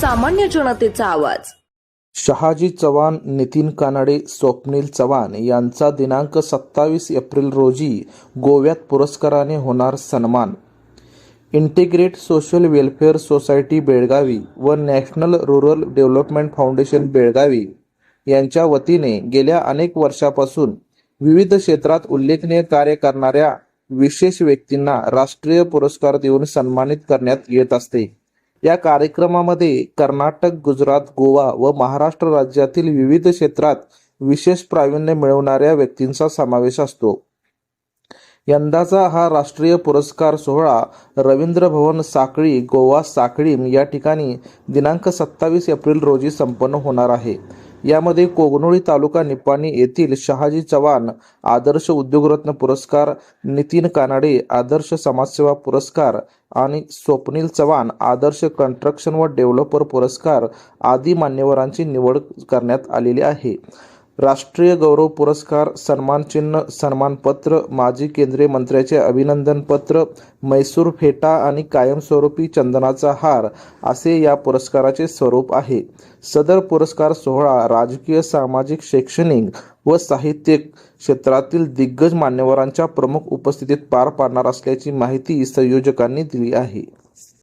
सामान्य जनतेचा आवाज. शहाजी चव्हाण नितीन कानडे स्वप्नील चव्हाण यांचा दिनांक सत्तावीस एप्रिल रोजी गोव्यात पुरस्काराने होणार सन्मान. Integrate social welfare society Belagavi व national rural development foundation Belagavi यांच्या वतीने गेल्या अनेक वर्षापासून विविध क्षेत्रात उल्लेखनीय कार्य करणाऱ्या विशेष व्यक्तींना राष्ट्रीय पुरस्कार देऊन सन्मानित करण्यात येत असते. या कार्यक्रमामध्ये कर्नाटक गुजरात गोवा व महाराष्ट्र राज्यातील विविध क्षेत्रात विशेष प्रावीण्य मिळवणाऱ्या व्यक्तींचा समावेश असतो. यंदाचा हा राष्ट्रीय पुरस्कार सोहळा रवींद्र भवन साखळी गोवा साखळीम या ठिकाणी दिनांक सत्तावीस एप्रिल रोजी संपन्न होणार आहे. यामध्ये कोगनोळी तालुका निपाणी येथील शहाजी चव्हाण आदर्श उद्योगरत्न पुरस्कार नितीन कानाडे आदर्श समाजसेवा पुरस्कार आणि स्वप्नील चव्हाण आदर्श कन्स्ट्रक्शन व डेव्हलपर पुरस्कार आदी मान्यवरांची निवड करण्यात आलेली आहे. राष्ट्रीय गौरव पुरस्कार सन्मानचिन्ह सन्मानपत्र माजी केंद्रीय मंत्र्याचे अभिनंदन पत्र मैसूर फेटा आणि कायमस्वरूपी चंदनाचा हार असे या पुरस्काराचे स्वरूप आहे. सदर पुरस्कार सोहळा राजकीय सामाजिक शैक्षणिक व साहित्यिक क्षेत्रातील दिग्गज मान्यवरांच्या प्रमुख उपस्थितीत पार पाडणार असल्याची माहिती संयोजकांनी दिली आहे.